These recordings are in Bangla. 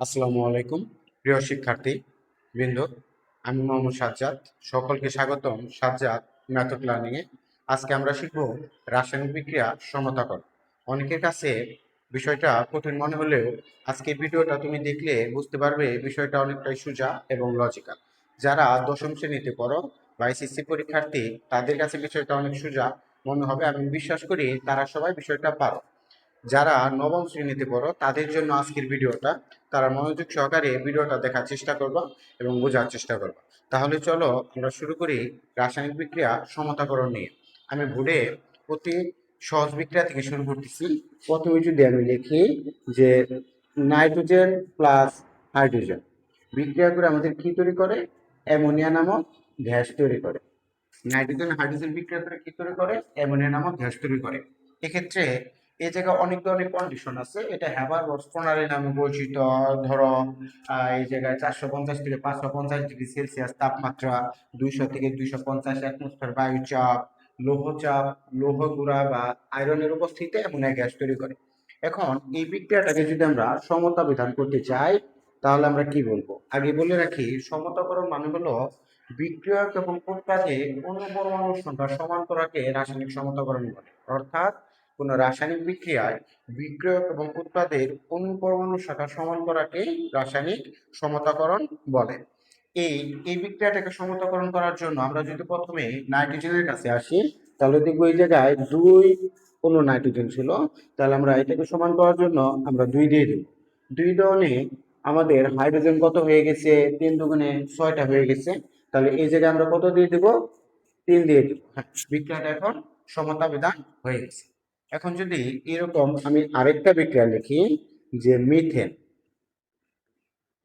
আসসালামু আলাইকুম। প্রিয় শিক্ষার্থী, বৃন্দ, আমি মোহাম্মদ সাজ্জাদ। সকলকে স্বাগতম সাজ্জাদ মেথড লার্নিং এ। আজকে আমরা শিখব রাসায়নিক বিক্রিয়া সমতাকর অনেকের কাছে বিষয়টা কঠিন মনে হলেও আজকে ভিডিওটা তুমি দেখলে বুঝতে পারবে বিষয়টা অনেকটাই সোজা এবং লজিক্যাল যারা দশম শ্রেণীতে পড়ো বা এসএসসি পরীক্ষার্থী, তাদের কাছে বিষয়টা অনেক সোজা মনে হবে আমি বিশ্বাস করি তারা সবাই বিষয়টা পারো। যারা নবম শ্রেণীতে পড়ো, তাদের জন্য আজকের ভিডিওটা। তারা মনোযোগ সহকারে ভিডিওটা দেখার চেষ্টা করবা এবং বোঝার চেষ্টা করবা। তাহলে চলো আমরা শুরু করি রাসায়নিক বিক্রিয়া সমতাকরণ নিয়ে। আমি ভুলে অতি সহজ বিক্রিয়া থেকে শুরু করতেছি। প্রথমে যদি আমি লিখি যে নাইট্রোজেন প্লাস হাইড্রোজেন। বিক্রিয়া করে আমাদের কি তৈরি করে? অ্যামোনিয়া নামক গ্যাস তৈরি করে। নাইট্রোজেন, হাইড্রোজেন বিক্রিয়া করে কি তৈরি করে? অ্যামোনিয়া নামক গ্যাস তৈরি করে। এক্ষেত্রে এই জায়গায় অনেক ধরনের কন্ডিশন আছে। এটা হ্যাবার বক্স প্রণালী নামে পরিচিত ধরো এই জায়গায় চারশো পঞ্চাশ থেকে পাঁচশো পঞ্চাশ ডিগ্রি সেলসিয়াস তাপমাত্রা, দুইশো থেকে দুইশো পঞ্চাশ অ্যাটমসফিয়ার বায়ু চাপ, লৌহ গুঁড়া বা আয়রনের উপস্থিতিতে অ্যামোনিয়া গ্যাস তৈরি করে। এখন এই বিক্রিয়াটাকে যদি আমরা সমতা বিধান করতে চাই, তাহলে আমরা কি বলব? আগে বলে রাখি সমতাকরণ মানে হলো বিক্রিয়ক এবং উৎপাদে কোনো পরমাণুর সংখ্যা সমান করাকে রাসায়নিক সমতাকরণ বলে। অর্থাৎ কোনো রাসায়নিক বিক্রিয়ায় বিক্রিয়ক এবং উৎপাদের অণু পরমাণুর শাখা সমান করাকে রাসায়নিক সমতাকরণ বলে। এই এই বিক্রিয়াটাকে সমতাকরণ করার জন্য আমরা যদি প্রথমে নাইট্রোজেনের কাছে আসি, তাহলে দেখব এই জায়গায় দুই কোনো নাইট্রোজেন ছিল, তাহলে আমরা এটাকে সমান করার জন্য আমরা দুই দিয়ে দেব। দুই দহনে আমাদের হাইড্রোজেন কত হয়ে গেছে? তিন দুগুণে ছয়টা হয়ে গেছে। তাহলে এই জায়গায় আমরা কত দিয়ে দেব? তিন দিয়ে দেব। হ্যাঁ বিক্রিয়াটা এখন সমতা বিধান হয়ে গেছে। এখন যদি এরকম আমি আরেকটা বিক্রিয়া লিখি যে মিথেন।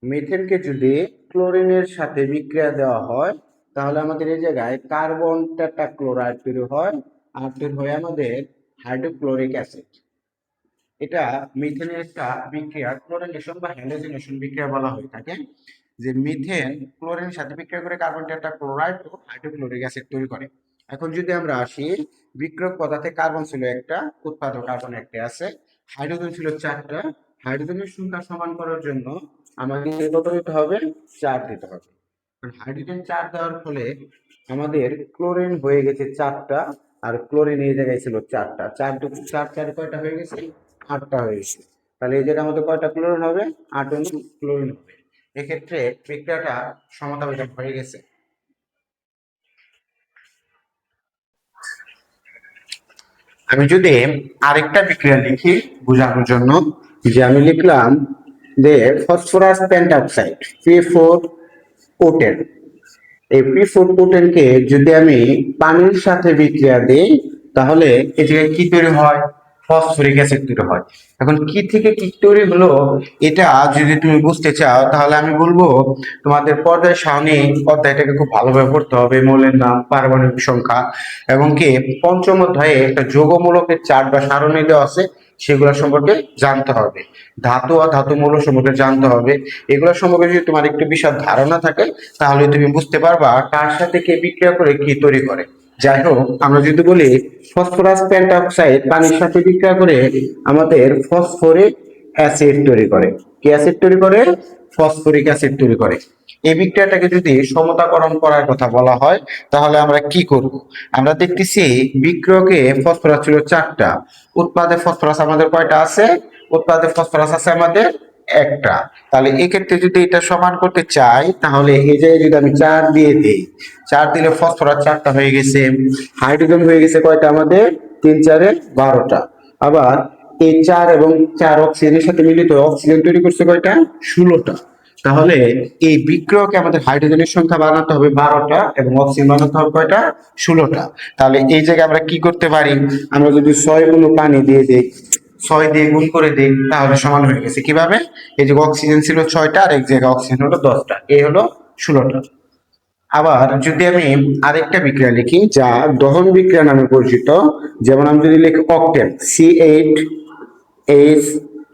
মিথেনকে যদি ক্লোরিনের সাথে বিক্রিয়া দেওয়া হয়, তাহলে আমাদের এই জায়গায় কার্বন টেট্রাক্লোরাইড তৈরি হয় আর তৈরি হয় আমাদের হাইড্রোক্লোরিক অ্যাসিড। এটা মিথেনের একটা বিক্রিয়া, ক্লোরিনেশন বা হ্যালোজেনেশন বিক্রিয়া বলা হয়ে থাকে, যে মিথেন ক্লোরিনের সাথে বিক্রিয়া করে কার্বন টেট্রাক্লোরাইড ও হাইড্রোক্লোরিক অ্যাসিড তৈরি করে। এখন যদি আমরা আসি বিক্রিয়ক পদার্থে কার্বন ছিল একটা, উৎপাদক কার্বন একটা আছে। হাইড্রোজেন ছিল চারটা। হাইড্রোজেনের সংখ্যা সমান করার জন্য আমাদের কত দিতে হবে? চার দিতে হবে। হাইড্রোজেন চার দেওয়ার ফলে আমাদের ক্লোরিন হয়ে গেছে চারটা, আর ক্লোরিন এই জায়গায় ছিল চারটা। চার দু চার চার কয়টা হয়ে গেছে? আটটা হয়ে গেছে। তাহলে এই জায়গায় আমাদের কয়টা ক্লোরিন হবে? আট ক্লোরিন হবে। এক্ষেত্রে বিক্রিয়াটা সমতাবিধান হয়ে গেছে। আমি যদি আরেকটা বিক্রিয়া লিখি বোঝানোর জন্য। যে আমি লিখলাম যে phosphorus pentoxide P four O ten এই পি ফোর ওটেনকে যদি আমি পানির সাথে বিক্রিয়া দিই, তাহলে এটিকে কি তৈরি হয়? ফসফরিক অ্যাসিড তৈরি হয়। এখন কি থেকে কি তৈরি হলো, এটা যদি তুমি বুঝতে চাও, তাহলে আমি বলব, তোমাদের পর্যায় সামনে অধ্যায়টাকে খুব ভালোভাবে পড়তে হবে, মৌলের নাম, পারমাণবিক সংখ্যা, এবং কি পঞ্চম অধ্যায়ে একটা যোগমূলকের চার্ট বা সারণী দেওয়া আছে, সেগুলো সম্পর্কে জানতে হবে। ধাতু আর ধাতু মৌল সম্পর্কে জানতে হবে। এগুলো সম্পর্কে যদি তোমার একটু বিশাল ধারণা থাকে, তাহলে তুমি বুঝতে পারবা, কার সাথে কে বিক্রিয়া করে, কি তৈরি করে। যাই হোক, আমরা যদি বলি ফসফরাস পেন্টঅক্সাইড পানির সাথে বিক্রিয়া করে আমাদের ফসফরিক অ্যাসিড তৈরি করে। কি অ্যাসিড তৈরি করে? ফসফরিক অ্যাসিড তৈরি করে। এই বিক্রিয়াটাকে যদি সমতাকরণ করার কথা বলা হয়, তাহলে আমরা কি করব? আমরা দেখতেছি বিক্রিয়কে ফসফরাস ছিল চারটা। উৎপাদে ফসফরাস আমাদের কয়টা আছে? উৎপাদে ফসফরাস আছে আমাদের একটা। তাহলে এক্ষেত্রে যদি এটা সমান করতে চাই, তাহলে এই জায়গায় যদি আমি চার দিয়ে দিই, চার দিলে ফসফরাস চারটা হয়ে গেছে, হাইড্রোজেন হয়ে গেছে কয়টা আমাদের? তিন চারে বারোটা। আবার এই চার এবং চার অক্সিজেনের সাথে মিলিত অক্সিজেন তৈরি করছে কয়টা? ষোলোটা। তাহলে এই বিক্রিয়কে আমাদের হাইড্রোজেনের সংখ্যা বানাতে হবে বারোটা এবং অক্সিজেন বানাতে হবে কয়টা? ষোলোটা। তাহলে এই জায়গায় আমরা কি করতে পারি? আমরা যদি ছয়গুলো পানি দিয়ে দিই ছয় দিয়ে গুণ করে দিই, তাহলে সমান হয়ে গেছে কীভাবে? এই যে অক্সিজেন ছিল ছয়টা, আর এক জায়গায় অক্সিজেন হলো দশটা, এই হলো ষোলোটা। আবার যদি আমি আরেকটা বিক্রিয়া লিখি, যা দহন বিক্রিয়া নামে পরিচিত, যেমন আমি যদি লিখি octane C eight H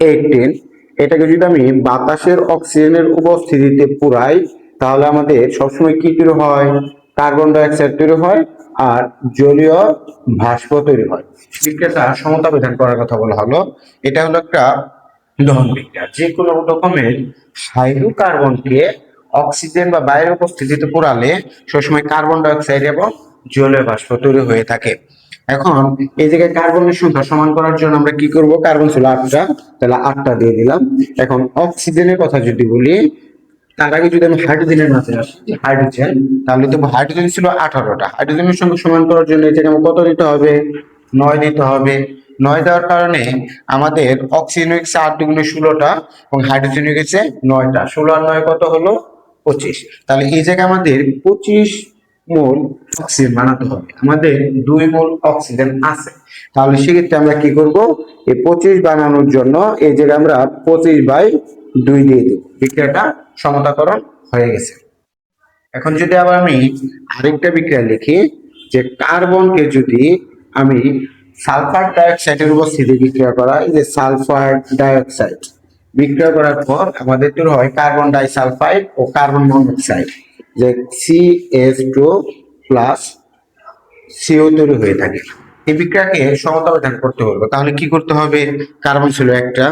eighteen এটাকে যদি আমি বাতাসের অক্সিজেনের উপস্থিতিতে পুরাই, তাহলে আমাদের সবসময় কি তৈরি হয়? কার্বন ডাইঅক্সাইড তৈরি হয় আর জলীয় ভাস্প তৈরি হয়। বিক্রিয়াটা সমতা বিধান করার কথা বলা হলো। এটা হলো একটা দহন বিক্রিয়া। যে কোনো রকমের হাইড্রোকার্বনকে অক্সিজেন বা বাইরের উপস্থিতিতে পোড়ালে সবসময় কার্বন ডাই অক্সাইড এবং জলীয় বাষ্প তৈরি হয়ে থাকে। এখন এই জায়গায় কার্বনের সংখ্যা সমান করার জন্য আমরা কি করব? কার্বন ছিল আটটা, তাহলে আটটা দিয়ে দিলাম। এখন অক্সিজেনের কথা যদি বলি তার আগে যদি আমি হাইড্রোজেনের মাঝে আসি হাইড্রোজেন তাহলে তো হাইড্রোজেন ছিল আঠারোটা। হাইড্রোজেনের সঙ্গে সমান করার জন্য জায়গায় আমার কত দিতে হবে? নয় দিতে হবে। নয় দেওয়ার কারণে আমাদের অক্সিজেন হয়ে গেছে আট দুগুণে ষোলোটা এবং হাইড্রোজেন হয়ে গেছে নয়টা। ষোলো আর নয় কত হলো? পঁচিশ। তাহলে এই জায়গায় আমাদের পঁচিশ মোল অক্সিজেন বানাতে হবে। আমাদের দুই মোল অক্সিজেন আছে। তাহলে সেক্ষেত্রে আমরা কি করব? এই পঁচিশ বানানোর জন্য এই জায়গায় আমরা পঁচিশ বাই দুই দিয়ে দেব। বিক্রিয়াটা সমতাকরণ হয়ে গেছে। এখন যদি আবার আমি আরেকটা বিক্রিয়া লিখি, যে কার্বনকে যদি আমি সালফার ডাইঅক্সাইডের উপস্থিতি বিক্রিয়া করা, এই যে সালফার ডাইঅক্সাইড, বিক্রিয়া করার পর আমাদের তৈরি হয় কার্বন ডাইসালফাইড ও কার্বন মনোক্সাইড, যে C S two plus CO তৈরি হয়ে থাকে। এই বিক্রিয়াকে সমতা করতে হবে। তাহলে কি করতে হবে? কার্বন ছিল একটা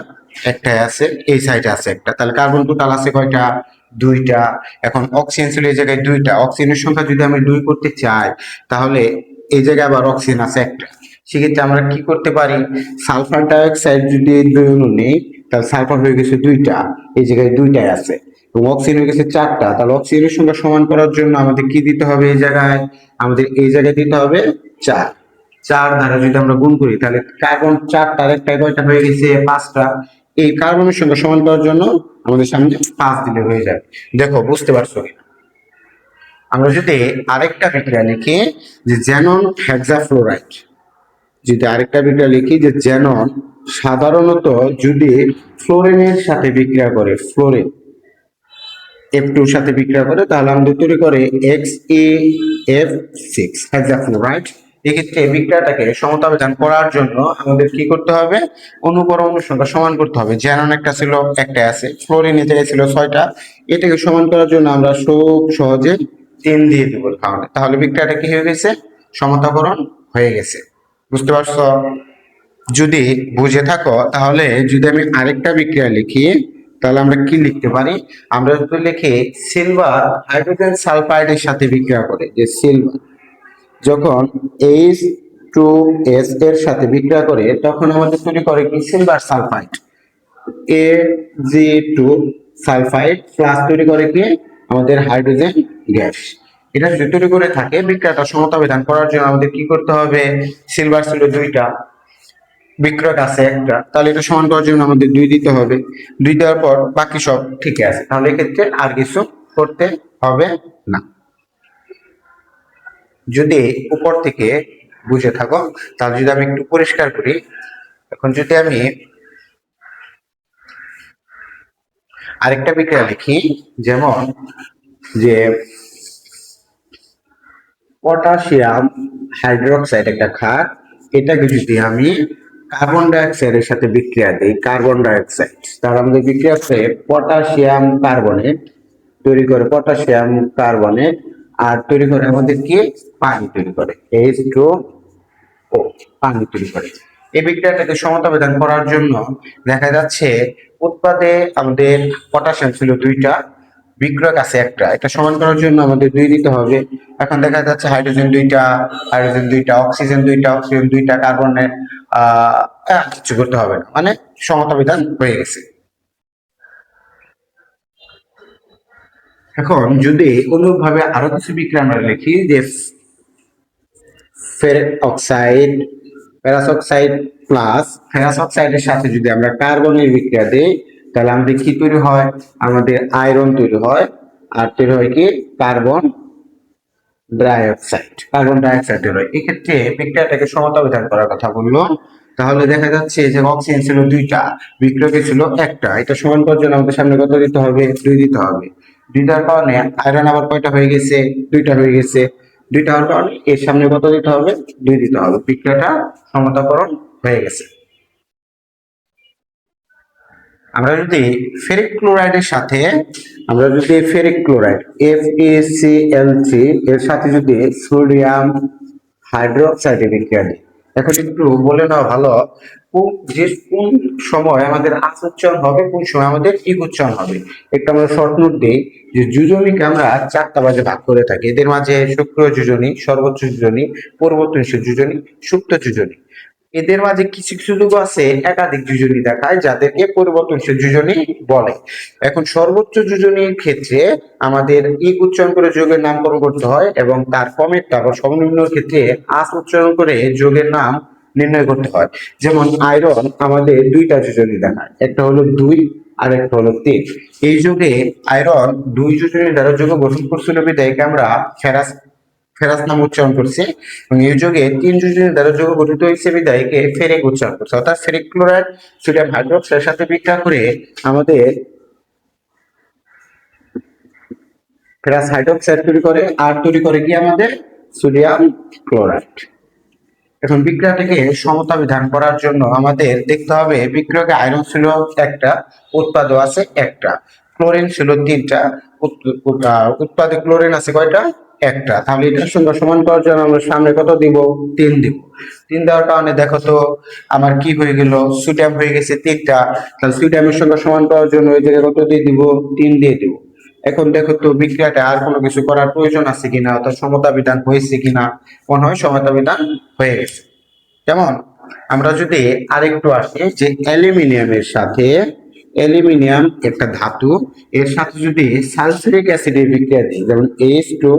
একটাই আছে এই সাইডে আছে একটা। তাহলে কার্বন টোটাল আছে কয়টা? দুইটা। এখন অক্সিজেন ছিল এই জায়গায় দুইটা। অক্সিজেনের সংখ্যা যদি আমি দুই করতে চাই, তাহলে এই জায়গায় আবার অক্সিজেন আছে একটা। সেক্ষেত্রে আমরা কি করতে পারি? সালফার ডাইঅক্সাইড যদি দুই অণু নেই, তাহলে সালফার হয়ে গেছে দুইটা। এই জায়গায় দুইটাই আছে। এবং অক্সিজেন হয়ে গেছে চারটা। তাহলে অক্সিজেনের সংখ্যা সমান করার জন্য আমাদের কি দিতে হবে এই জায়গায়? আমাদের এই জায়গায় দিতে হবে চার। চার দ্বারা যদি আমরা গুণ করি, তাহলে কার্বন চারটার একটা কয়টা হয়ে গেছে? পাঁচটা। এই কার্বনের সঙ্গে সমান করার জন্য আমাদের সামনে পাঁচ দিলে হয়ে যাবে। দেখো, বুঝতে পারছ? আমরা যদি আরেকটা বিক্রিয়া লিখি যে জেনন হেক্সাফ্লোরাইড যদি আরেকটা বিক্রিয়া লিখি যে জেনন সাধারণত যদি ফ্লোরিনের সাথে বিক্রিয়া করে ফ্লোরিন এফ টুর সাথে বিক্রিয়া করে, তাহলে আমাদের তৈরি করে X E F six hexafluoride এক্ষেত্রে বিক্রিয়াটাকে সমতাবিধান করার জন্য আমাদের কি করতে হবে? অনুপরমাণুর সংখ্যা সমান করতে হবে। জেনন একটা ছিল একটা আছে। ফ্লোরিন এ জায়গায় ছিল ছয়টা, এটাকে সমান করার জন্য আমরা খুব সহজে তিন দিয়ে দেব তাহলে তাহলে বিক্রিয়াটা কি হয়ে গেছে? সমতাকরণ হয়ে গেছে। বুঝতে পারছ? যদি বুঝে থাকো, তাহলে যদি আমি আরেকটা বিক্রিয়া লিখি, তাহলে আমরা কি লিখতে পারি? আমরা যদি লিখি সিলভার হাইড্রোজেন সালফাইডের সাথে বিক্রিয়া করে, যে সিলভার যখন এইচ টু এস এর সাথে বিক্রিয়া করে, তখন আমাদের তৈরি করে কি? Silver sulphide A G two sulphide plus তৈরি করে কি? আমাদের হাইড্রোজেন গ্যাস এটা যদি তৈরি করে থাকে বিক্রিয়াটা সমতা বিধান করার জন্য আমাদের কি করতে হবে? সিলভার ছিল দুইটা, বিক্রয়ক আছে একটা, তাহলে এটা সমান করার জন্য আমাদের দুই দিতে হবে। দুই দেওয়ার পর বাকি সব ঠিক আছে। তাহলে এক্ষেত্রে আর কিছু করতে হবে না। যদি উপর থেকে বুঝে থাকো, তাহলে যদি আমি একটু পরিষ্কার করি, এখন যদি আমি আরেকটা বিক্রিয়া লিখি যেমন যে পটাশিয়াম হাইড্রোক্সাইড একটা ক্ষার, এটাকে যদি আমি কার্বন ডাইঅক্সাইডের সাথে বিক্রিয়া দিই, কার্বন ডাইঅক্সাইড তার আমাদের বিক্রিয়া আছে পটাশিয়াম কার্বনেট, তৈরি করে পটাশিয়াম কার্বনেট আর তৈরি করে আমাদের কি? পানি তৈরি করে। এইচ টু ও পানি তৈরি করে। এই বিক্রিয়াটাকে সমতা বিধান করার জন্য দেখা যাচ্ছে উৎপাদে আমাদের পটাশিয়াম ছিল দুইটা বিক্রয়ক আছে একটা। এটা সমান করার জন্য আমাদের দুই দিতে হবে। এখন দেখা যাচ্ছে হাইড্রোজেন দুইটা হাইড্রোজেন দুইটা অক্সিজেন দুইটা অক্সিজেন দুইটা কার্বনের আহ, কিছু করতে হবে না। মানে সমতা বিধান হয়ে গেছে। এখন যদি অনুরূপভাবে আরও কিছু বিক্রিয়া আমরা লিখি, যে ferrous oxide ferrous oxide plus ferrous অক্সাইডের সাথে যদি আমরা কার্বনের বিক্রিয়া দিই, তাহলে আমাদের কি তৈরি হয়? আমাদের আয়রন তৈরি হয়। আর তৈরি হয় কি? Carbon dioxide. কার্বন ডাইঅক্সাইড তৈরি হয়। এক্ষেত্রে বিক্রিয়াটাকে সমতা বিধান করার কথা বলল। তাহলে দেখা যাচ্ছে যে অক্সিজেন ছিল দুইটা, বিক্রিয়কে ছিল একটা। এটা সমান জন্য আমাদের সামনে কত দিতে হবে? দুই দিতে হবে। দুইটার কারণে আয়রন আবার কয়টা হয়ে গেছে? দুইটা হয়ে গেছে। দুইটা হওয়ার কারণে এর সামনে কত দিতে হবে? দুই দিতে হবে। বিক্রিয়াটা সমতাকরণ হয়ে গেছে। আমরা যদি ফেরিক ক্লোরাইডের সাথে, আমরা যদি ferric chloride F C L three এর সাথে যদি সোডিয়াম হাইড্রোক্সাইডে বিক্রিয়া দিই। এখন একটু বলে নেওয়া ভালো। কোন যে কোন সময় আমাদের আস উচ্চারণ হবে, কোন সময় আমাদের ইক উচ্চারণ হবে। একটা আমরা শর্ট নোট দিই যে যুজনীকে আমরা চারটা ভাগে ভাগ করে থাকি। এদের মাঝে সক্রিয় যুজনী, সর্বোচ্চ যুজনী, পরিবর্তনশীল যুজনী, সুপ্ত যুজনী। এদের মাঝে কিছু কিছু লোক আছে, একাধিক যুজনী দেখায়, যাদেরকে পরিবর্তনশীল যুজনী বলে। এখন সর্বোচ্চ যুজনীর ক্ষেত্রে আমাদের ইক উচ্চারণ করে যোগের নামকরণ করতে হয় এবং তার কমেরটা বা সর্বনিম্ন ক্ষেত্রে আস উচ্চারণ করে যোগের নাম নির্ণয় করতে হয়। যেমন আয়রন আমাদের দুইটা যোজনী দেখায় একটা হলো দুই আর একটা হলো তিন। এই যুগে আয়রন দুই যোজনী দ্বারা যোগ গঠন করছিল বিদায়কে আমরা ফেরাস ফেরাস নাম উচ্চারণ করছি। এবং এই যুগে তিন যোজনী দ্বারা যোগ গঠিত হয়েছে বিদায়কে ফেরিক উচ্চারণ করছে। অর্থাৎ ফেরেক ক্লোরাইড, সোডিয়াম হাইড্রোক্সাইডের সাথে বিক্রিয়া করে আমাদের ফেরাস হাইড্রোক্সাইড তৈরি করে, আর তৈরি করে কি আমাদের? Sodium chloride. এখন বিক্রিয়াটাকে সমতা বিধান করার জন্য আমাদের দেখতে হবে বিক্রিয়কে আয়রন ছিল একটা উৎপাদক আছে একটা। ক্লোরিন ছিল তিনটা উৎপাদে ক্লোরিন আছে কয়টা? একটা। তাহলে এটার সঙ্গে সমান করার জন্য আমরা সামনে কত দিব? তিন দিব। তিন দেওয়ার কারণে দেখো তো আমার কি হয়ে গেল? সোডিয়াম হয়ে গেছে তিনটা। তাহলে সোডিয়ামের সঙ্গে সমান করার জন্য ওই জায়গায় কত দিয়ে দিব? তিন দিয়ে দিব। এখন দেখো তো বিক্রিয়াটা আর কোনো কিছু করার প্রয়োজন আছে কিনা, অর্থাৎ সমতা বিধান হয়েছে কিনা, মনে হয় সমতা বিধান হয়ে গেছে। যেমন, আমরা যদি আরেকটু আসি, যে অ্যালুমিনিয়ামের সাথে অ্যালুমিনিয়াম একটা ধাতু, এর সাথে যদি সালফিউরিক অ্যাসিডের বিক্রিয়া দিই, যেমন H two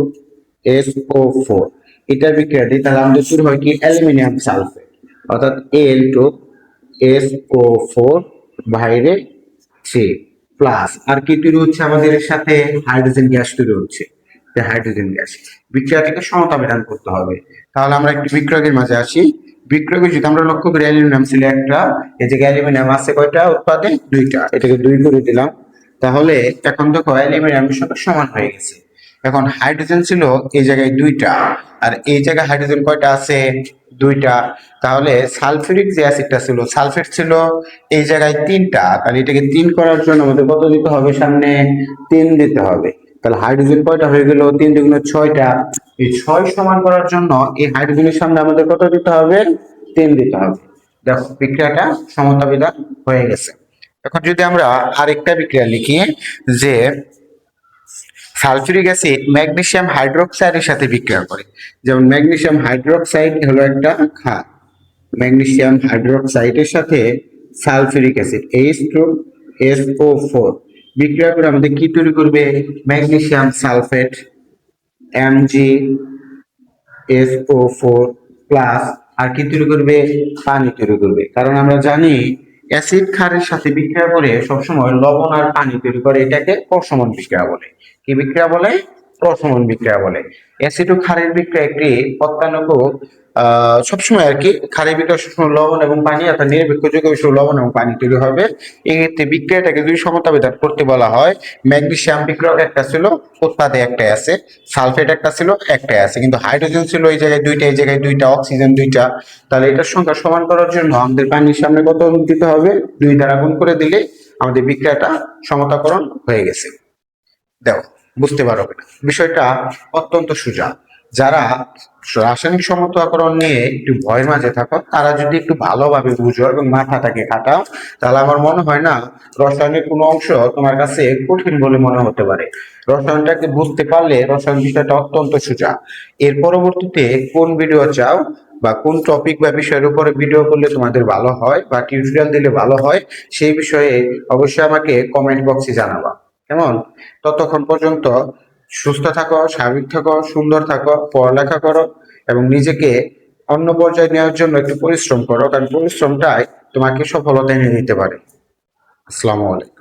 S O four এটার বিক্রিয়া দিই, তাহলে আমাদের শুরু হয় কি? Aluminium sulphate. অর্থাৎ L two S O four বাইরে থ্রি প্লাস আর কি তৈরি হচ্ছে আমাদের সাথে হাইড্রোজেন গ্যাস তৈরি হচ্ছে। হাইড্রোজেন গ্যাস বিক্রিয়াটিকে সমতা বিধান করতে হবে। তাহলে আমরা একটু বিক্রয়ের মাঝে আসি। বিক্রয়কে যদি আমরা লক্ষ্য করি, অ্যালুমিনিয়াম ছিল একটা, এই যে অ্যালুমিনিয়াম আছে কয়টা উৎপাদে? দুইটা। এটাকে দুই করে দিলাম। তাহলে এখন দেখো অ্যালুমিনিয়ামের সাথে সমান হয়ে গেছে। এখন হাইড্রোজেন ছিল এই জায়গায় দুইটা। আর এই জায়গায় হাইড্রোজেন কয়টা আছে? দুইটা। তাহলে সালফিউরিক যে অ্যাসিডটা ছিল, সালফেট ছিল এই জায়গায় তিনটা। তাহলে এটাকে তিন করার জন্য আমাদের কত দিতে হবে? সামনে তিন দিতে হবে। তাহলে হাইড্রোজেন কয়টা হয়ে গেল? তিন দুগুণ ছয়টা। এই ছয় সমান করার জন্য এই হাইড্রোজেনের সামনে আমাদের কত দিতে হবে? তিন দিতে হবে। দেখো, বিক্রিয়াটা সমতা হয়ে গেছে। এখন যদি আমরা আরেকটা বিক্রিয়া লিখি যে সালফিউরিক অ্যাসিড ম্যাগনেসিয়াম হাইড্রোক্সাইডের সাথে বিক্রিয়া করে। যেমন ম্যাগনেসিয়াম হাইড্রোক্সাইড হলো একটা ক্ষার ম্যাগনেসিয়াম হাইড্রোক্সাইডের সাথে sulphuric acid H two S O four বিক্রিয়া করে আমাদের কি তৈরি করবে? Magnesium sulphate MG S O four plus আর কি তৈরি করবে? পানি তৈরি করবে। কারণ আমরা জানি অ্যাসিড ক্ষারের সাথে বিক্রিয়া করে সবসময় লবণ আর পানি তৈরি করে এটাকে প্রশমন বিক্রিয়া বলে। কি বিক্রিয়া বলে? প্রশমন বিক্রিয়া বলে। অ্যাসিড ও ক্ষারের বিক্রিয়া একটি অত্যানুক সবসময় আর কি বিক্রিয়া সবসময় লবণ এবং পানি, অর্থাৎ নিরপেক্ষ যুগে সব লবণ এবং পানি তৈরি হবে। এক্ষেত্রে ক্ষেত্রে বিক্রিয়াটাকে দুই সমতা বিধান করতে বলা হয়। ম্যাগনেসিয়াম বিক্রিয়ক একটা ছিল উৎপাদে একটাই আছে, সালফেট একটা ছিল, একটাই আছে। কিন্তু হাইড্রোজেন ছিল এই জায়গায় দুইটা, এই জায়গায় দুইটা, অক্সিজেন দুইটা। তাহলে এটার সংখ্যা সমান করার জন্য আমাদের পানির সামনে কত দিতে হবে? দুই দ্বারা গুণ করে দিলে আমাদের বিক্রিয়াটা সমতাকরণ হয়ে গেছে। দেখো, বুঝতে পারো কিনা। বিষয়টা অত্যন্ত সোজা। যারা রাসায়নিক সমতাকরণ নিয়ে একটু ভয়ের মাঝে থাকো, তারা যদি একটু ভালোভাবে বুঝো এবং মাথাটাকে খাটাও, তাহলে আমার মনে হয় না রসায়নের কোনো অংশ তোমার কাছে কঠিন বলে মনে হতে পারে। রসায়নটাকে বুঝতে পারলে রসায়ন বিষয়টা অত্যন্ত সোজা। এর পরবর্তীতে কোন ভিডিও চাও বা কোন টপিক বা বিষয়ের উপরে ভিডিও করলে তোমাদের ভালো হয় বা টিউটোরিয়াল দিলে ভালো হয়, সেই বিষয়ে অবশ্যই আমাকে কমেন্ট বক্সে জানাবা। কেমন? ততক্ষণ পর্যন্ত সুস্থ থাকো, স্বাভাবিক থাকো, সুন্দর থাকো, পড়ালেখা করো এবং নিজেকে অন্য পর্যায়ে নেওয়ার জন্য একটু পরিশ্রম করো, কারণ পরিশ্রমটাই তোমাকে সফলতা এনে দিতে পারে। আসসালামু আলাইকুম।